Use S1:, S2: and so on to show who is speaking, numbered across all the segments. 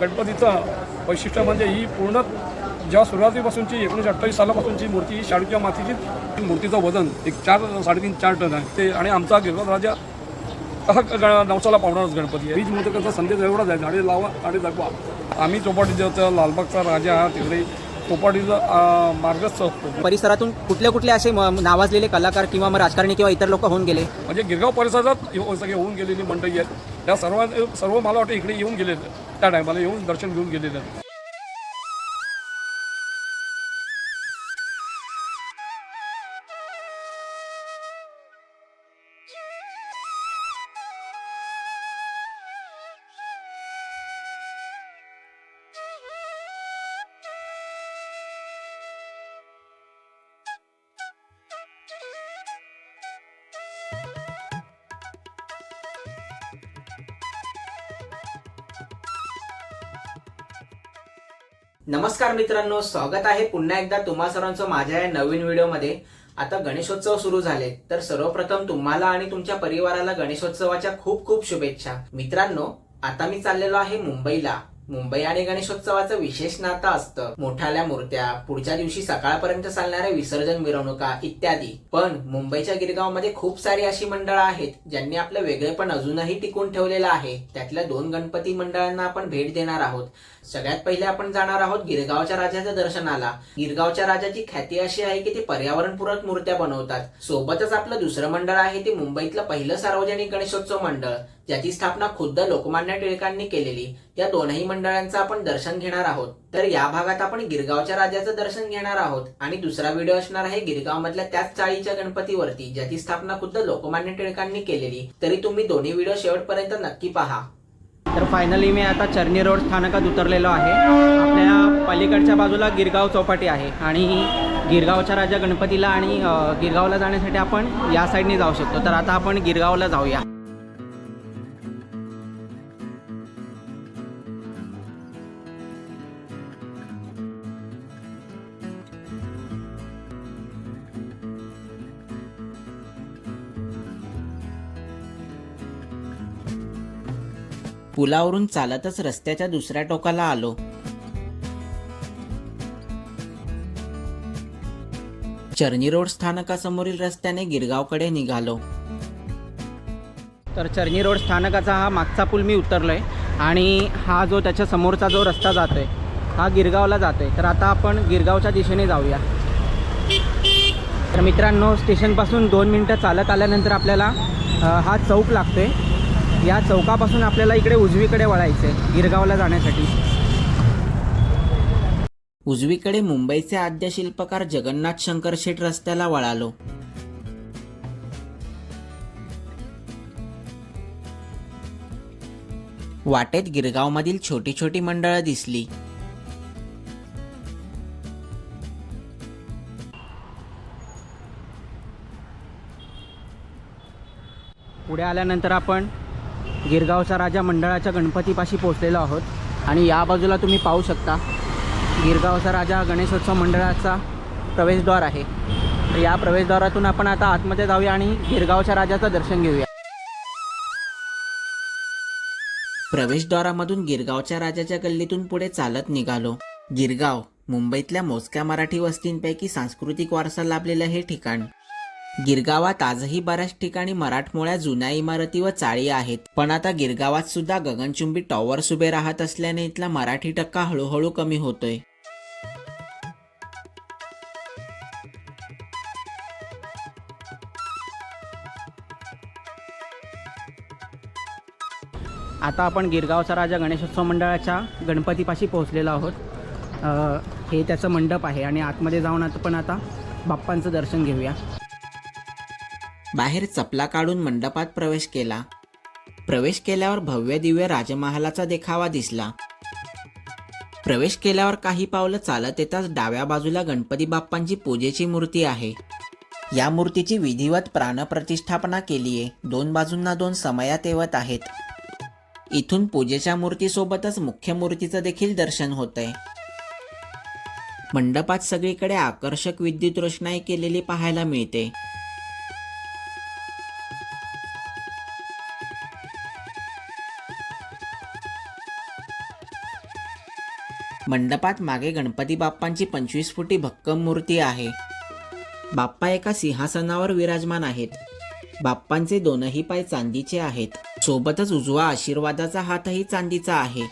S1: गणपतीचं वैशिष्ट्य म्हणजे ही पूर्ण जेव्हा सुरुवातीपासूनची एकोणीसशे अठ्ठावीस सालापासूनची मूर्ती ही शाडूच्या मातीची मूर्तीचं वजन एक चार साडेतीन चार टन आहे. ते आणि आमचा गिरगाव राजा हा ग- नवसाला पावणारच गणपती आहे. वीज मूर्तीचा संदेश एवढाच आहे झाडे लावा आणि जगवा. आम्ही चौपाटी जे लालबागचा राजा हा तिकडे चौपाटीचा अं, मार्गस्थ असतो
S2: परिसरातून कुठले कुठले असे नावाजलेले कलाकार किंवा मग राजकारणी किंवा इतर लोक होऊन गेले?
S1: म्हणजे गिरगाव परिसरात येऊ- सगळे होऊन गेलेली मंडळी आहेत. त्या सर्व सर्व मला वाटतं इकडे येऊन गेलेले. त्या टायमाला येऊन दर्शन घेऊन गेलेले
S2: नमस्कार मित्रांनो स्वागत आहे पुन्हा एकदा तुम्हा सर्वांचं माझ्या या नवीन व्हिडिओमध्ये. आता गणेशोत्सव सुरू झाले तर सर्वप्रथम तुम्हाला आणि तुमच्या परिवाराला गणेशोत्सवाच्या खूप खूप शुभेच्छा. मित्रांनो आता मी चाललेलो आहे मुंबईला. मुंबई आणि गणेशोत्सवाचं विशेष नातं असतं. मोठ्याल्या मूर्त्या पुढच्या दिवशी सकाळपर्यंत चालणाऱ्या विसर्जन मिरवणुका इत्यादी. पण मुंबईच्या गिरगावमध्ये खूप सारी अशी मंडळं आहेत ज्यांनी आपलं वेगळेपण अजूनही टिकून ठेवलेलं आहे. त्यातल्या दोन गणपती मंडळांना आपण भेट देणार आहोत. सगळ्यात पहिले आपण जाणार आहोत गिरगावच्या राजाच्या दर्शनाला. गिरगावच्या राजाची ख्याती अशी आहे की ते पर्यावरणपूरक मूर्त्या बनवतात. सोबतच आपलं दुसरं मंडळ आहे ते मुंबईतलं पहिलं सार्वजनिक गणेशोत्सव मंडळ. ज्याची स्थापना खुद्द लोकमान्य टिळकांनी केलेली त्या दोनही मंडळांचं आपण दर्शन घेणार आहोत. तर या भागात आपण गिरगावच्या राजाचं दर्शन घेणार आहोत आणि दुसरा व्हिडिओ असणार आहे गिरगाव मधल्या त्याच चाळीच्या गणपतीवरती ज्याची स्थापना खुद्द लोकमान्य टिळकांनी केलेली. तरी तुम्ही दोन्ही व्हिडिओ शेवटपर्यंत नक्की पहा. तर फायनली मी आता चर्नी रोड स्थानकात उतरलेलो आहे. आपल्या पलीकडच्या बाजूला गिरगाव चौपाटी आहे आणि गिरगावच्या राजा गणपतीला आणि गिरगावला जाण्यासाठी आपण या साईडने जाऊ शकतो. तर आता आपण गिरगावला जाऊया. पुलावरून चालतच रस्त्याच्या दुसऱ्या टोकाला आलो. चर्नी रोड स्थानकासमोरील रस्त्याने गिरगावकडे निघालो. तर चर्नी रोड स्थानकाचा हा मागचा पूल मी उतरलोय आणि हा जो त्याच्या समोरचा जो रस्ता जातोय हा गिरगावला जातोय. तर आता आपण गिरगावच्या दिशेने जाऊया. तर मित्रांनो स्टेशनपासून दोन मिनटं चालत आल्यानंतर आपल्याला हा चौक लागतोय. या चौकापासून आपल्याला इकडे उजवीकडे वळायचं आहे गिरगावला जाण्यासाठी. उजवीकडे मुंबईचे आद्य शिल्पकार जगन्नाथ शंकर शेठ रस्त्याला वळालो. वाटेत गिरगावमधील छोटी छोटी मंडळं दिसली. पुढे आल्यानंतर आपण गिरगावचा राजा मंडळाच्या गणपतीपाशी पोचलेलो आहोत. आणि या बाजूला तुम्ही पाहू शकता गिरगावचा राजा गणेशोत्सव मंडळाचा प्रवेशद्वार आहे. तर या प्रवेशद्वारातून आपण आता आतमध्ये जाऊया आणि गिरगावच्या राजाचं दर्शन घेऊया. प्रवेशद्वारामधून गिरगावच्या राजाच्या गल्लीतून पुढे चालत निघालो. गिरगाव मुंबईतल्या मोजक्या मराठी वस्तींपैकी सांस्कृतिक वारसा लाभलेलं हे ठिकाण. गिरगावात आजही बऱ्याच ठिकाणी मराठमोळ्या जुन्या इमारती व चाळी आहेत. पण आता गिरगावात सुद्धा गगनचुंबी टॉवर्स उभे राहत असल्याने इथला मराठी टक्का हळूहळू कमी होतोय. आता आपण गिरगावचा राजा गणेशोत्सव मंडळाच्या गणपतीपाशी पोहोचलेलो आहोत. हे त्याचं मंडप आहे आणि आतमध्ये जाऊन आता पण आता बाप्पांचं दर्शन घेऊया. बाहेर चपला काढून मंडपात प्रवेश केला. प्रवेश केल्यावर भव्य दिव्य राजमहालाचा देखावा दिसला. प्रवेश केल्यावर काही पावलं चालत येताच डाव्या बाजूला गणपती बाप्पांची पूजेची मूर्ती आहे. या मूर्तीची विधिवत प्राणप्रतिष्ठापना केलीये. दोन बाजूंना दोन समया तेवत आहेत. इथून पूजेच्या मूर्तीसोबतच मुख्य मूर्तीचं देखील दर्शन होतंय. मंडपात सगळीकडे आकर्षक विद्युत रोषणाई केलेली पाहायला मिळते.
S3: मंडपात मागे गणपती बाप्पांची पंचवीस फुटी भक्कम मूर्ती आहे. बाप्पा एका सिंहासनावर विराजमान आहेत. बाप्पांचे दोनही पाय चांदीचे आहेत. सोबतच उजवा आशीर्वादाचा हातही चांदीचा आहे.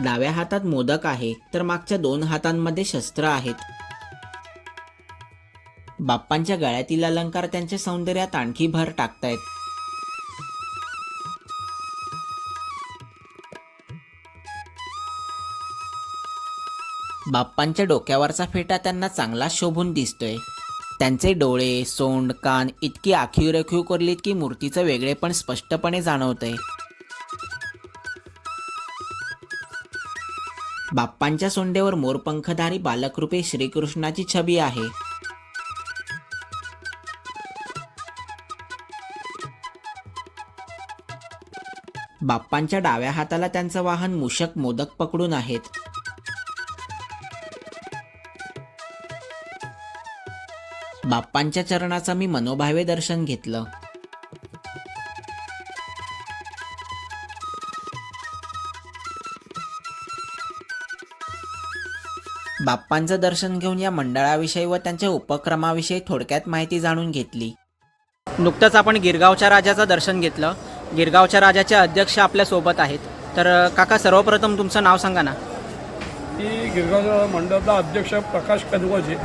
S3: डाव्या हातात मोदक आहे तर मागच्या दोन हातांमध्ये शस्त्र आहेत. बाप्पांच्या गळ्यातील अलंकार त्यांच्या सौंदर्यात आणखी भर टाकतायत. बाप्पांच्या डोक्यावरचा फेटा त्यांना चांगला शोभून दिसतोय. त्यांचे डोळे सोंड कान इतकी आखीव रेखीव करलीत की मूर्तीचं वेगळेपण स्पष्टपणे जाणवतंय. बाप्पांच्या सोंडेवर मोरपंखधारी बालकरूपे श्रीकृष्णाची छबी आहे. बाप्पांच्या डाव्या हाताला त्यांचं वाहन मूषक मोदक पकडून आहेत. बाप्पांच्या चरणाचं मी मनोभावे दर्शन घेतलं. बाप्पांचं दर्शन घेऊन या मंडळाविषयी व त्यांच्या उपक्रमाविषयी थोडक्यात माहिती जाणून घेतली. नुकतंच आपण गिरगावच्या राजाचं दर्शन घेतलं. गिरगावच्या राजाचे अध्यक्ष आपल्यासोबत आहेत. तर काका सर्वप्रथम तुमचं नाव सांगा ना.
S1: मी गिरगाव मंडळाचा अध्यक्ष प्रकाश कनवजे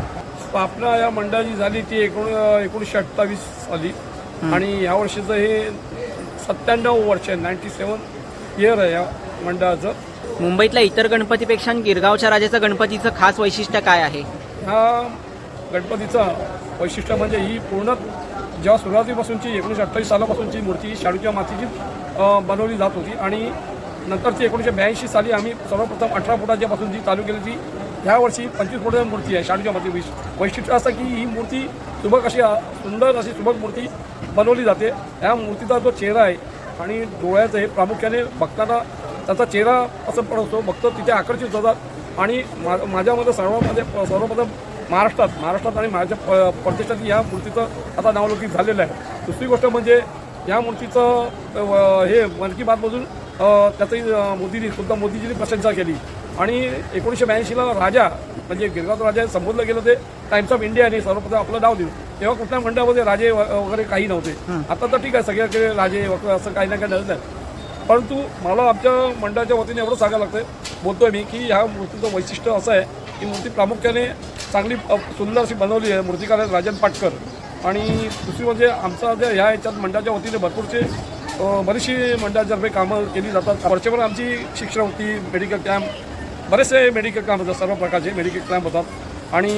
S1: स्थापना या मंडळाची झाली ती एकोण एकोणीसशे अठ्ठावीस साली. आणि या वर्षीचं हे सत्त्याण्णव वर्ष आहे नाईन्टी सेवन इयर आहे या मंडळाचं.
S3: मुंबईतल्या इतर गणपतीपेक्षा गिरगावच्या राजाचं गणपतीचं खास वैशिष्ट्य काय आहे?
S1: ह्या गणपतीचं वैशिष्ट्य म्हणजे ही पूर्ण जेव्हा सुरुवातीपासूनची एकोणीसशे अठ्ठावीस सालापासूनची मूर्ती ही शाडूच्या मातीची बनवली जात होती. आणि नंतरची एकोणीसशे ब्याऐंशी साली आम्ही सर्वप्रथम अठरा फुटाच्यापासून जी चालू केली ती ह्या वर्षी पंचवीस फुटाची मूर्ती आहे शाडूच्या मूर्ती वीस. वैशिष्ट्य असं की ही मूर्ती सुबक अशी सुंदर अशी सुबक मूर्ती बनवली जाते. ह्या मूर्तीचा जो चेहरा आहे आणि डोळ्याचं हे प्रामुख्याने बघताना त्याचा चेहरा असं पण असतो भक्त तिथे आकर्षित होतात. आणि मा माझ्यामध्ये सर्वांमध्ये सर्वप्रथम महाराष्ट्रात महाराष्ट्रात आणि माझ्या प परदेशात या मूर्तीचं आता नावलौकिक झालेलं आहे. दुसरी गोष्ट म्हणजे या मूर्तीचं हे मन की बातमधून त्याचंही मोदीजी मोदींनी सुद्धा मोदीजींनी प्रशंसा केली. आणि एकोणीसशे ब्याऐंशीला राजा म्हणजे गिरगाव राजा संबोधलं गेलं ते टाइम्स ऑफ इंडियाने सर्वप्रथम आपलं नाव दिलं. तेव्हा कुठल्या मंडळामध्ये राजे वगैरे काही नव्हते. आता तर ठीक आहे सगळ्याकडे राजे वगैरे असं काही ना काही नसतं परंतु मला आमच्या मंडळाच्या वतीने एवढं सांगायला लागतं बोलतोय मी की ह्या मूर्तीचं वैशिष्ट्य असं आहे की मूर्ती प्रामुख्याने चांगली सुंदर अशी बनवली आहे मूर्तिकार राजन पाटकर. आणि दुसरी म्हणजे आमचा जे ह्या याच्यात मंडळाच्या वतीने भरपूरचे बरीचशी मंडळातर्फे कामं केली जातात. वर्षभर आमची शिक्षण मेडिकल कॅम्प बरेचसे मेडिकल कॅम्प होतात सर्व प्रकारचे मेडिकल कॅम्प होतात. आणि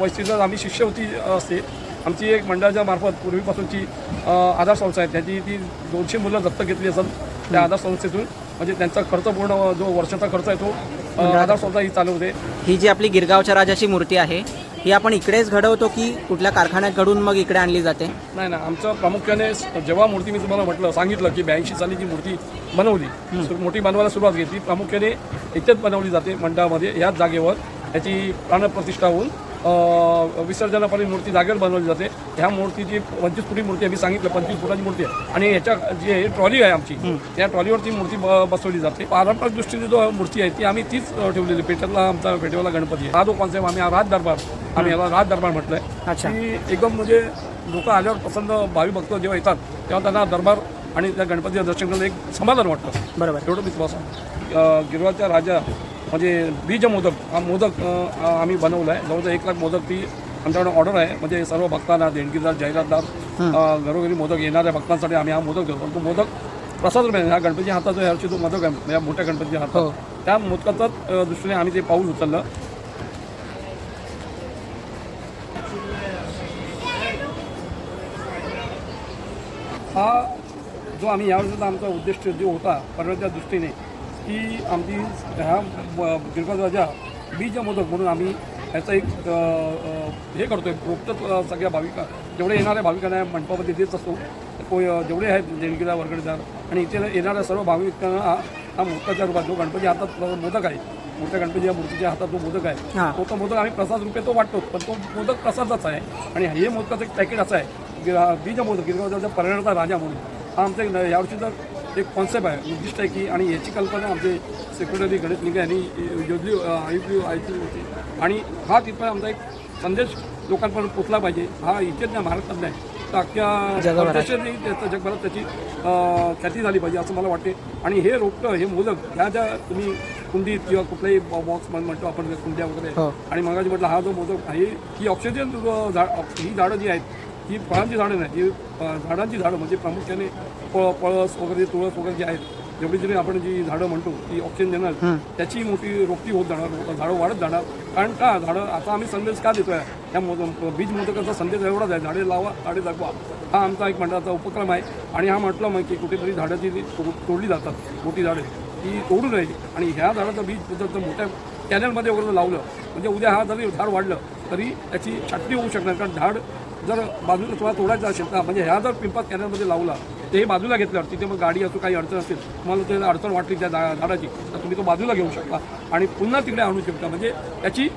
S1: वैशिष्ट्य आम्ही शिष्यवृत्ती असते. आमची एक मंडळाच्या मार्फत पूर्वीपासूनची आधार संस्था आहे. त्याची ती दोनशे मुलं दत्तक घेतली असत त्या आधार संस्थेतून म्हणजे त्यांचा खर्च पूर्ण जो वर्षाचा खर्च आहे तो आधार संस्था ही चालवते
S3: ही जी आपली गिरगावच्या राजाची मूर्ती आहे ही आपण इकडेच घडवतो की कुठल्या कारखान्यात घडून मग इकडे आणली जाते?
S1: नाही ना आमचं प्रामुख्याने जेव्हा मूर्ती मी तुम्हाला म्हटलं सांगितलं की ब्याऐंशी साली जी मूर्ती बनवली मूर्ती बनवायला सुरुवात घेतली प्रामुख्याने इथेच बनवली जाते मंडळामध्ये ह्याच जागेवर याची प्राणप्रतिष्ठा होऊन अ, विसर्जनापर्यंत मूर्ती जागेवर बनवली जाते. ह्या मूर्तीची पंचवीस फुटी मूर्ती आहे मी सांगितलं पंचवीस फुटाची मूर्ती आहे. आणि याच्या जी आहे ट्रॉली आहे आमची त्या ट्रॉलीवर ती मूर्ती बसवली जाते. पारंपरिक दृष्टीने जो मूर्ती आहे ती आम्ही तीच ठेवलेली पेट्यातला आमचा पेटेवाला गणपती आहे. हा जो कॉन्सेप्ट आम्ही हा राज दरबार आम्ही याला राज दरबार म्हटलंय. की एकदम म्हणजे लोक आल्यावर पसंत भावी भक्त जेव्हा येतात तेव्हा त्यांना दरबार आणि त्या गणपतीचं दर्शन करणं एक समाधान वाटतं.
S3: बरोबर.
S1: एवढं सांगतो. अं, गिरवाच्या राजा म्हणजे बीज मोदक हा मोदक आम्ही बनवला आहे जवळजवळ एक लाख मोदक ती आमच्याकडे ऑर्डर आहे. म्हणजे सर्व भक्तांना देणगीदार जाहिरातदार घरोघरी मोदक येणाऱ्या भक्तांसाठी आम्ही हा मोदक देतो पण तो मोदक प्रसाद ह्या गणपतीच्या हातात जो ह्यावर्षी जो मोदक आहे. या मोठ्या गणपतीच्या
S3: हो.
S1: हातात त्या मोदकाचाच दृष्टीने आम्ही ते पाऊल उचललं. हा जो आम्ही यावर्षीचा आमचा उद्दिष्ट जो होता पर्यटनाच्या दृष्टीने की आमची ह्या गिरगाव राजा बीज मोदक म्हणून आम्ही ह्याचं एक हे करतोय रोपटत अ, सगळ्या भाविका जेवढे येणाऱ्या भाविकांना या मंडपामध्ये देत असतो कोय जेवढे आहेत देणगीदार वर्गणीदार आणि इथे येणाऱ्या सर्व भाविकांना हा हा मोदकाच्या रूपात जो गणपती हातात मोदक आहे मोठ्या गणपतीच्या मूर्तीच्या हातात जो मोदक आहे. तो तो मोदक आम्ही प्रसाद रूपे तो वाटतो पण तो मोदक प्रसादाचा आहे आणि हे मोदकाचं एक पॅकेट असं आहे गिरा बीज मोदक गिरगावचा पर्यटनाचा राजा म्हणून हा आमचा यावर्षीचा एक कॉन्सेप्ट आहे उद्दिष्ट आहे की आणि याची कल्पना आमचे सेक्रेटरी गणेश निगे यांनी योजली ऐकली ऐकली होती आणि हा तिथं आमचा एक संदेश लोकांपर्यंत पोचला पाहिजे हा इथेच नाही महाराष्ट्रात नाही तर अख्ख्या. परदेशातही त्याचं जगभरात त्याची ख्याती झाली पाहिजे असं मला वाटते आणि हे रोपटं हे मोदक ह्या ज्या तुम्ही कुंडीत किंवा कुठल्याही बॉक्स म्हणतो आपण कुंड्या वगैरे
S3: हो.
S1: आणि मगाशी म्हटलं हा जो मोदक आहे ही ऑक्सिजन झाड ही झाडं जी आहेत ही फळांची झाडं नाही ही झाडांची झाडं म्हणजे प्रामुख्याने प पळस वगैरे तुळस वगैरे जी आहेत जेवढी जरी आपण जी झाडं म्हणतो की ऑक्सिजन देणार त्याची मोठी रोपटी होत जाणार झाडं वाढत जाणार. कारण का? झाडं आता आम्ही संदेश का देतोय? त्या बीज मोदकाचा संदेश एवढाच आहे झाडे लावा झाडे जगवा. हा आमचा एक मंडळाचा उपक्रम आहे. आणि हा म्हटलं मग की कुठेतरी झाडं जी तोड- तोडली जातात मोठी झाडे ती तोडू नये. आणि ह्या झाडाचं बीज जर मोठ्या कॅनलमध्ये वगैरे लावलं म्हणजे उद्या हा जरी झाड वाढलं तरी त्याची छाटणी होऊ शकणार. कारण झाड जर बाजूला तुम्हाला तोडायचं असेल तर म्हणजे ह्या जर पिंपात कॅनलमध्ये लावला ते बाजूला घेतल्यावर तिथे मग गाडी असो काही अडचण असेल तुम्हाला ते अडचण वाटली त्या झाडाची तर तुम्ही तो बाजूला घेऊ शकता. आणि पुन्हा तिकडे आणू शकता. म्हणजे त्याची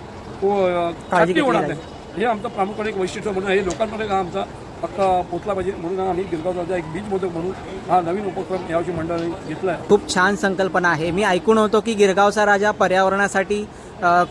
S1: होणार नाही. हे आमचं प्रामुख्याने एक वैशिष्ट्य म्हणून हे लोकांमध्ये आमचा हक्क पोचला पाहिजे. म्हणून आम्ही गिरगावचा एक बीज मोदक म्हणून हा नवीन उपक्रम यावर्षी मंडळाने घेतला आहे
S3: खूप छान संकल्पना आहे. मी ऐकून होतो की गिरगावचा राजा पर्यावरणासाठी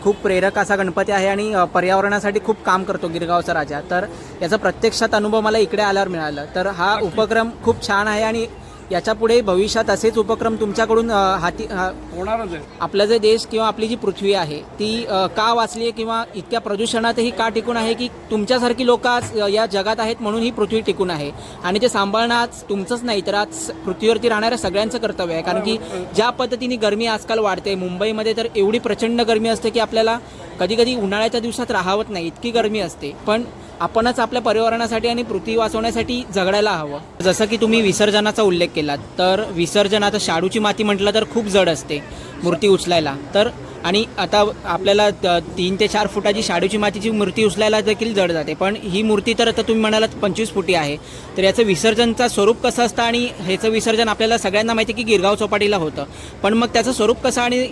S3: खूप प्रेरक असा गणपती आहे आणि पर्यावरणासाठी खूप काम करतो गिरगावचा राजा. तर याचा प्रत्यक्षात अनुभव मला इकडे आल्यावर मिळाला. तर हा उपक्रम खूप छान आहे आणि याच्यापुढे भविष्यात असेच उपक्रम तुमच्याकडून हाती
S1: होणारच आहे.
S3: आपला जे देश किंवा आपली जी पृथ्वी आहे ती का वाचली आहे किंवा इतक्या प्रदूषणातही का टिकून आहे की तुमच्यासारखी लोक आज या जगात आहेत म्हणून ही पृथ्वी टिकून आहे? आणि ते सांभाळणं आज तुमचंच नाही तर आज पृथ्वीवरती राहणाऱ्या सगळ्यांचं कर्तव्य आहे. कारण की ज्या पद्धतीने गरमी आजकाल वाढते मुंबईमध्ये तर एवढी प्रचंड गरमी असते की आपल्याला कधी कधी उन्हाळ्याच्या दिवसात राहावत नाही इतकी गरमी असते. पण आपणच आपल्या पर्यावरणासाठी आणि पृथ्वी वाचवण्यासाठी झगडायला हवं. जसं की तुम्ही विसर्जनाचा उल्लेख केलात तर विसर्जन आता शाडूची माती म्हटलं तर खूप जड असते मूर्ती उचलायला. तर आणि आता आपल्याला तीन ते चार फुटाची शाडूची मातीची मूर्ती उचलायला देखील जड जाते. पण ही मूर्ती तर आता तुम्ही म्हणालात पंचवीस फुटी आहे. तर याचं विसर्जनचं स्वरूप कसं असतं आणि ह्याचं विसर्जन आपल्याला सगळ्यांना माहिती आहे की गिरगाव चौपाटीला होतं. पण मग त्याचं स्वरूप कसं आणि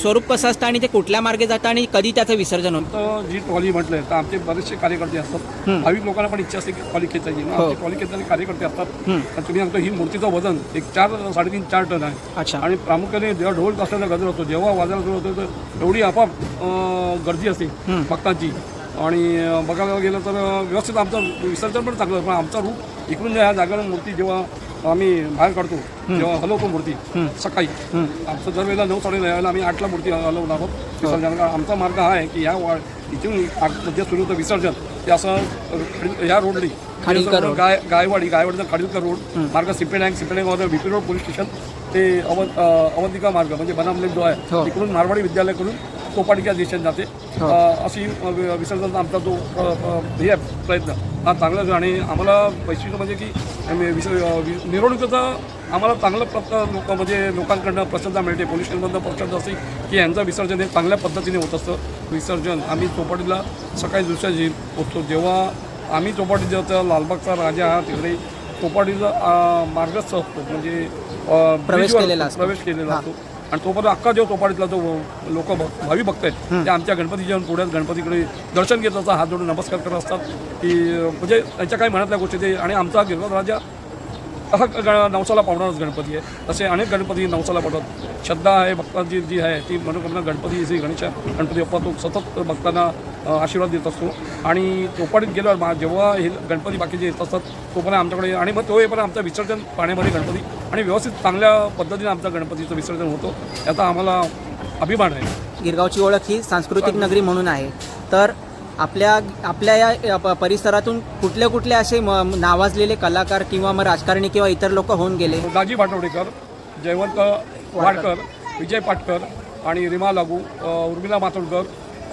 S3: स्वरूप कसं असतं आणि ते कुठल्या मार्गे जातं आणि कधी त्याचं विसर्जन होतं?
S1: जी ट्रॉली म्हटलंय तर आमचे बरेचसे कार्यकर्ते असतात. भाविक लोकांना पण इच्छा असते की ट्रॉली खेचायची. आमचे ट्रॉली खेचणारे कार्यकर्ते असतात. तुम्ही सांगतो ही मूर्तीचं वजन एक चार साडेतीन चार टन आहे.
S3: अच्छा.
S1: आणि प्रामुख्याने जेव्हा ढोल तासाचा गजर होतो जेव्हा वाजायला सुरू होतो तर एवढी आपाप गर्दी असते भक्तांची. आणि बघायला गेलं तर व्यवस्थित आमचं विसर्जन पण चांगलं पण आमचा रूप इकडून ह्या जागेवर मूर्ती जेव्हा आम्ही बाहेर काढतो जेव्हा हलवतो मूर्ती सकाळी. आमचं दर वेळेला नऊ साडे नऊ आम्ही आठला मूर्ती हलवणार आहोत विसर्जन. आमचा मार्ग हा आहे की ह्या वा इथून जे सुरू होतं विसर्जन. ते असं ह्या रोडली. गाय गायवाडी गायवाडीचा खाडीलकर रोड मार्ग सिपेडँक सिपेडँक V P road police station ते अव अवंतिका मार्ग म्हणजे बनाम लेक जो
S3: हो.
S1: आहे तिकडून मारवाडी विद्यालयाकडून चोपाटीच्या दिशेने जाते.
S3: हो.
S1: अशी विसर्जनचा आमचा जो हे आहे प्रयत्न. हा चांगलाच आहे. आणि आम्हाला वैशिष्ट्य म्हणजे की आम्ही विस अ, वि- मिरवणुकीचा आम्हाला चांगलं प्रत लोक म्हणजे लोकांकडनं प्रसन्नता मिळते. पोलीस स्टेशनमधनं प्रसन्नता असते की यांचं विसर्जन हे चांगल्या पद्धतीने होत असतं. विसर्जन आम्ही चोपाटीला सकाळी दुसऱ्या जी पोचतो जेव्हा आम्ही चौपाटी जातो लालबागचा राजा हा तिकडे चौपाटीचा अ, मार्गस्थ असतो म्हणजे
S3: प्रवेश केलेला असतो.
S1: प्रवेश केलेला असतो. आणि तोपर्यंत अख्खा जो चौपाटीतला जो लोक भावी भक्त आहेत ते आमच्या गणपती जेवण पुढ्यात गणपतीकडे दर्शन घेत असतात हात जोडून नमस्कार करत असतात. की म्हणजे त्यांच्या काही मनातल्या गोष्टी ते आणि आमचा गिरवत राजा हा ग- नवसाला पावणारच गणपती आहे. तसे अनेक गणपती नवसाला पावतात. श्रद्धा आहे भक्तांची जी आहे ती मनोकामना गणपती श्री गणेश गणपती बाप्पा तो सतत भक्तांना अ, आशीर्वाद देत असतो. आणि चौपाटीत गेल्यावर मा- जेव्हा हे गणपती बाकीचे येत असतात तोपर्यंत आमच्याकडे आणि मग तो येईपर्यंत आमचं विसर्जन पाण्यामध्ये गणपती आणि व्यवस्थित चांगल्या पद्धतीने आमचं गणपतीचं विसर्जन होतं. याचा आम्हाला अभिमान आहे.
S3: गिरगावची ओळख ही सांस्कृतिक नगरी म्हणून आहे. तर आपल्या आपल्या या परिसरातून कुठले कुठले असे म- नावाजलेले कलाकार किंवा मग राजकारणी किंवा इतर लोक होऊन गेले?
S1: दाजी पाटवडेकर जयवंत वाडकर विजय पाटकर आणि रीमा लागू उर्मिला मातोडकर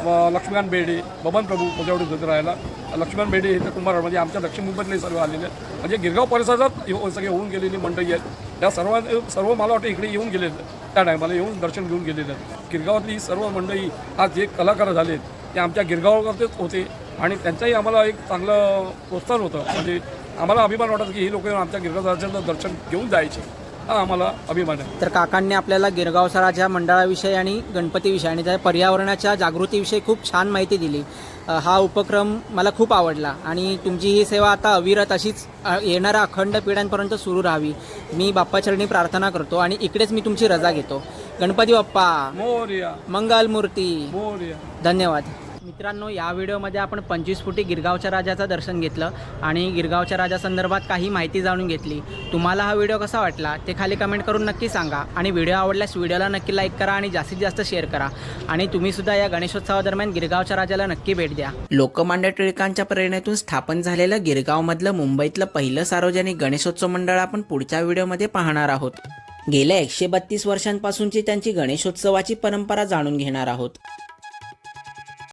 S1: लक्ष्मीकांत बेडे बबन प्रभू कोजावडी होते राहायला. लक्ष्मीकांत बेडे हे तर म्हणजे आमच्या दक्षिण मुंबईतले सर्व आलेले आहेत. म्हणजे गिरगाव परिसरात हो- सगळे होऊन गेलेली मंडळी आहेत. त्या सर्व सर्व मला वाटतं इकडे येऊन गेले त्या टायमाला येऊन दर्शन घेऊन गेलेले आहेत. गिरगावातली सर्व मंडळी आज जे कलाकार झाले ते आमच्या गिरगावाकरतेच होते. आणि त्यांचाही आम्हाला एक चांगलं प्रोत्साहन होतं. म्हणजे आम्हाला अभिमान वाटत की ही लोक आमच्या गिरगाव दर्शन घेऊन जायचे. हा आम्हाला अभिमान आहे.
S3: तर काकांनी आपल्याला गिरगावचा राजा मंडळाविषयी आणि गणपतीविषयी आणि त्या पर्यावरणाच्या जागृतीविषयी खूप छान माहिती दिली. अ, हा उपक्रम मला खूप आवडला आणि तुमची ही सेवा आता अविरत अशीच अ, येणाऱ्या अखंड पिढ्यांपर्यंत सुरू राहावी. मी बाप्पाचरणी प्रार्थना करतो आणि इकडेच मी तुमची रजा घेतो. गणपती बाप्पा
S1: मोर्या.
S3: मंगल मूर्ती
S1: मोर्या.
S3: धन्यवाद. मित्रांनो या व्हिडिओमध्ये आपण पंचवीस फुटी गिरगावच्या राजाचं दर्शन घेतलं आणि गिरगावच्या राजासंदर्भात काही माहिती जाणून घेतली. तुम्हाला हा व्हिडिओ कसा वाटला ते खाली कमेंट करून नक्की सांगा आणि व्हिडिओ आवडल्यास व्हिडिओला नक्की लाईक करा आणि जास्तीत जास्त शेअर करा. आणि तुम्ही सुद्धा या गणेशोत्सवादरम्यान गिरगावच्या राजाला नक्की भेट द्या. लोकमान्य टिळकांच्या प्रेरणेतून स्थापन झालेलं गिरगावमधलं मुंबईतलं पहिलं सार्वजनिक गणेशोत्सव मंडळ आपण पुढच्या व्हिडिओमध्ये पाहणार आहोत. गेल्या एकशे बत्तीस वर्षांपासूनची त्यांची गणेशोत्सवाची परंपरा जाणून घेणार आहोत.